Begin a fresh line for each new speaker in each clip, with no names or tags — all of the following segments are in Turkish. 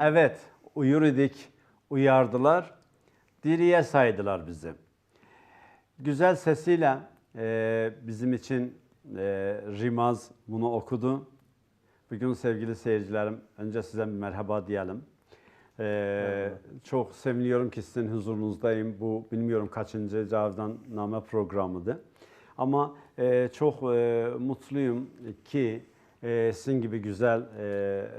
Evet, uyur idik, uyardılar, diriye saydılar bizi. Güzel sesiyle e, bizim için e, Rimaz bunu okudu. Bugün sevgili seyircilerim, önce size bir merhaba diyelim. E, çok seviniyorum ki sizin huzurunuzdayım. Bu bilmiyorum kaçıncı Cavidan Name programıydı. Ama e, çok e, mutluyum ki e, sizin gibi güzel, e,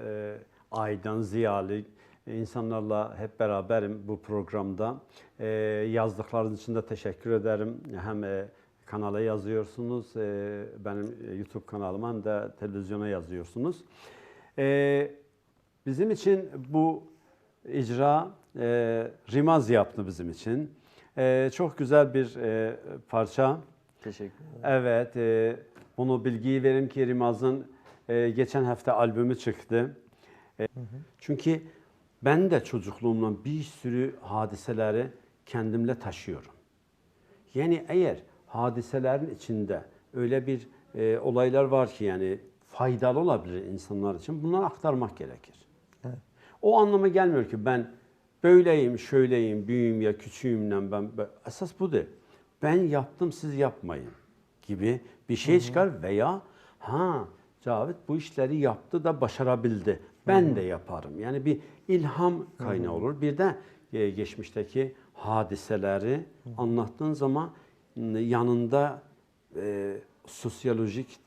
e, aydın, ziyalı insanlarla hep beraberim bu programda. E, yazdıklarınız için de teşekkür ederim. Hem e, kanala yazıyorsunuz, e, benim YouTube kanalıma hem de televizyona yazıyorsunuz. E, bizim için bu icra e, Rimaz yaptı bizim için. E, çok güzel bir e, parça.
Teşekkür ederim.
Evet, e, bunu bilgiyi verim ki Rimaz'ın e, geçen hafta albümü çıktı. E, Çünkü ben de çocukluğumdan bir sürü hadiseleri kendimle taşıyorum. Yani eğer hadiselerin içinde öyle bir e, olaylar var ki yani faydalı olabilir insanlar için bunları aktarmak gerekir.
Evet.
O anlama gelmiyor ki ben böyleyim, şöyleyim, büyüğüm ya küçüğümden ben ben- esas bu değil. Ben yaptım siz yapmayın gibi bir şey çıkar veya ha Cavit bu işleri yaptı da başarabildi. Ben de yaparım. Yani bir ilham kaynağı olur. Bir de e, geçmişteki hadiseleri anlattığın zaman yanında e, sosyolojik